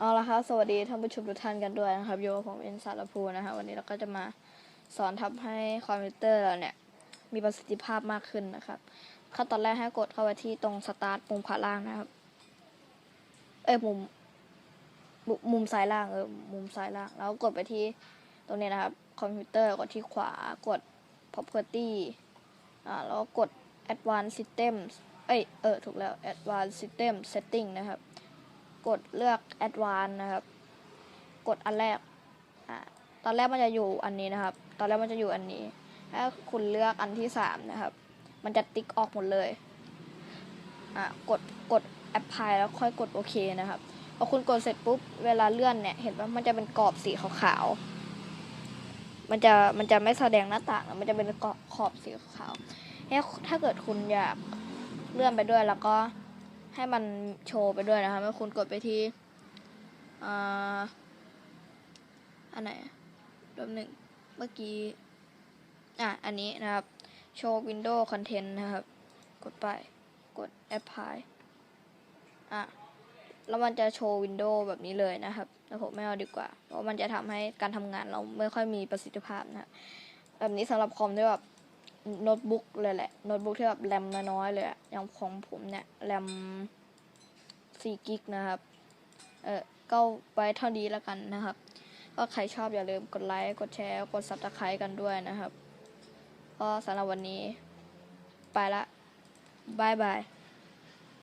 เอาละครับสวัสดีท่านผู้ชมทุกท่านกันด้วยนะครับอยู่กับผมเอ็นสารภูนะครับวันนี้เราก็จะมาสอนทำให้คอมพิวเตอร์เราเนี่ยมีประสิทธิภาพมากขึ้นนะครับขั้นตอนแรกให้กดเข้าไปที่ตรงสตาร์ทมุมขวาล่างนะครับเอ้ยมุมมุมซ้ายล่างเออมุมซ้ายล่าง แล้วกดไปที่ตรงนี้นะครับคอมพิวเตอร์กดที่ขวากด property อ่าแล้วก็กด advanced system เอ้ยเออถูกแล้ว advanced system setting นะครับ กดเลือก advanced นะครับ กดอันแรกอ่าตอนแรกมันจะอยู่อันนี้นะครับ ตอนแรกมันจะอยู่อันนี้ ถ้าคุณเลือกอันที่สามนะครับ มันจะติ๊กออกหมดเลยอ่ากดกด apply แล้วค่อยกดโอเคนะครับพอคุณกดเสร็จปุ๊บเวลาเลื่อนเนี่ยเห็นว่ามันจะเป็นกรอบสีขาวๆ มันจะมันจะไม่แสดงหน้าต่าง มันจะเป็นกรอบขอบสีขาวเนี่ยถ้าเกิดคุณอยากเลื่อนไปด้วยแล้วก็ ให้มันโชว์ไปด้วยนะครับให้คุณกดไปที่อ่าอันไหนแป๊บหนึ่งเมื่อกี้ อะ อันนี้นะครับ โชว์ Windows Content นะครับ กดไป กด Apply อะ แล้วมันจะโชว์ Windows แบบนี้เลยนะครับ แต่ผมไม่เอาดีกว่า เพราะมันจะทำให้การทำงานเราไม่ค่อยมีประสิทธิภาพนะครับแบบนี้สำหรับคอมที่แบบ โน้ตบุ๊กเลยแหละโน้ตบุ๊กที่แบบแรมน้อยๆเลยอะอย่างของผมเนี่ยแรม4กิกนะครับเออก็ไปเท่านี้แล้วกันนะครับ ก็ใครชอบอย่าลืมกดไลค์กดแชร์กดซับสไครต์กันด้วยนะครับ ก็สำหรับวันนี้ ไปละบายบาย